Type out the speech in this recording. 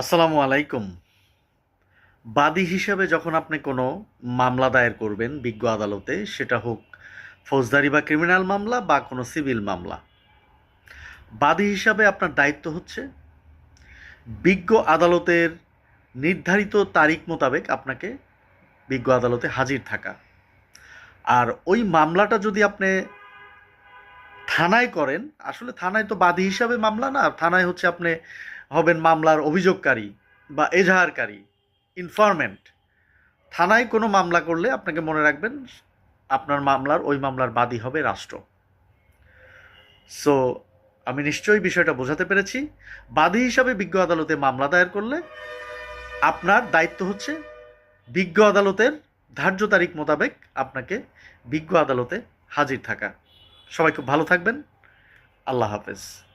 আসসালামু আলাইকুম। বাদী হিসাবে যখন আপনি কোনো মামলা দায়ের করবেন বিজ্ঞ আদালতে, সেটা হোক ফৌজদারি বা ক্রিমিনাল মামলা বা কোনো সিভিল মামলা। বাদী হিসাবে আপনার দায়িত্ব হচ্ছে বিজ্ঞ আদালতের নির্ধারিত তারিখ মোতাবেক আপনাকে বিজ্ঞ আদালতে হাজির থাকা। আর ওই মামলাটা যদি আপনি থানায় করেন, আসলে থানায় তো বাদী হিসাবে মামলা না থানায় হচ্ছে আপনি হবেন মামলার অভিযোগকারী বা এজাহারকারী ইনফরমেন্ট থানায় কোনো মামলা করলে আপনাকে মনে রাখবেন, আপনার মামলার, ওই মামলার বাদী হবে রাষ্ট্র। সো আমি নিশ্চয়ই বিষয়টা বোঝাতে পেরেছি। বাদী হিসাবে বিজ্ঞ আদালতে মামলা দায়ের করলে আপনার দায়িত্ব হচ্ছে বিজ্ঞ আদালতের ধার্য তারিখ মোতাবেক আপনাকে বিজ্ঞ আদালতে হাজির থাকা। সবাই খুব ভালো থাকবেন। আল্লাহ হাফেজ।